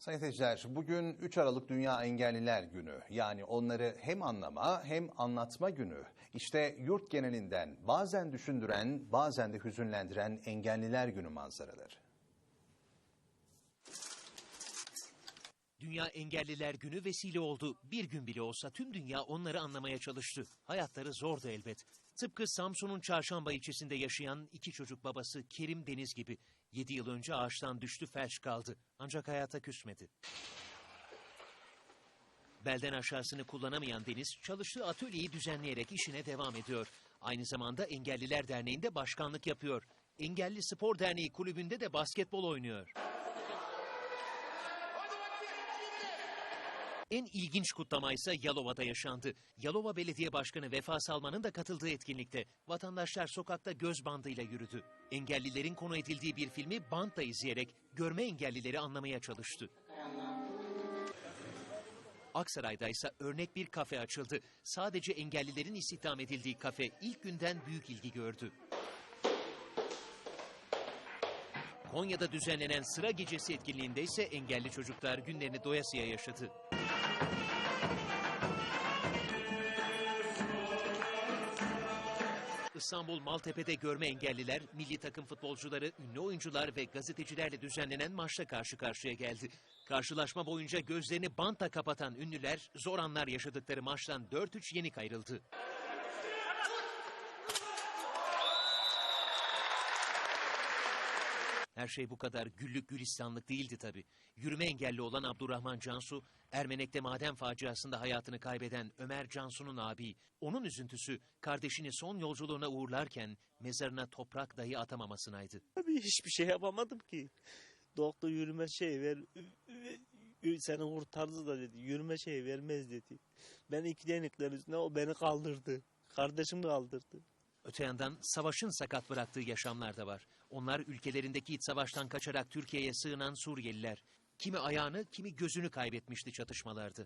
Sayın seyirciler, bugün 3 Aralık Dünya Engelliler Günü. Yani onları hem anlama hem anlatma günü. İşte yurt genelinden bazen düşündüren, bazen de hüzünlendiren Engelliler Günü manzaraları. Dünya Engelliler Günü vesile oldu. Bir gün bile olsa tüm dünya onları anlamaya çalıştı. Hayatları zordu elbet. Tıpkı Samsun'un Çarşamba ilçesinde yaşayan iki çocuk babası Kerim Deniz gibi. 7 yıl önce ağaçtan düştü felç kaldı. Ancak hayata küsmedi. Belden aşağısını kullanamayan Deniz çalıştığı atölyeyi düzenleyerek işine devam ediyor. Aynı zamanda Engelliler Derneği'nde başkanlık yapıyor. Engelli Spor Derneği kulübünde de basketbol oynuyor. En ilginç kutlama ise Yalova'da yaşandı. Yalova Belediye Başkanı Vefa Salman'ın da katıldığı etkinlikte vatandaşlar sokakta göz bandıyla yürüdü. Engellilerin konu edildiği bir filmi bantla izleyerek görme engellileri anlamaya çalıştı. Aksaray'da ise örnek bir kafe açıldı. Sadece engellilerin istihdam edildiği kafe ilk günden büyük ilgi gördü. Konya'da düzenlenen sıra gecesi etkinliğinde ise engelli çocuklar günlerini doyasıya yaşadı. İstanbul Maltepe'de görme engelliler, milli takım futbolcuları, ünlü oyuncular ve gazetecilerle düzenlenen maçla karşı karşıya geldi. Karşılaşma boyunca gözlerini bantla kapatan ünlüler zor anlar yaşadıkları maçtan 4-3 yenik ayrıldı. Her şey bu kadar güllük gülistanlık değildi tabi. Yürüme engelli olan Abdurrahman Cansu, Ermenek'te maden faciasında hayatını kaybeden Ömer Cansu'nun abi. Onun üzüntüsü kardeşini son yolculuğuna uğurlarken mezarına toprak dahi atamamasınaydı. Abi hiçbir şey yapamadım ki. Doktor yürüme şey ver seni kurtardı da dedi. Yürüme şey vermez dedi. Ben iki denikler üstüne o beni kaldırdı. Kardeşim kaldırdı. Öte yandan savaşın sakat bıraktığı yaşamlar da var. Onlar ülkelerindeki iç savaştan kaçarak Türkiye'ye sığınan Suriyeliler. Kimi ayağını, kimi gözünü kaybetmişti çatışmalarda.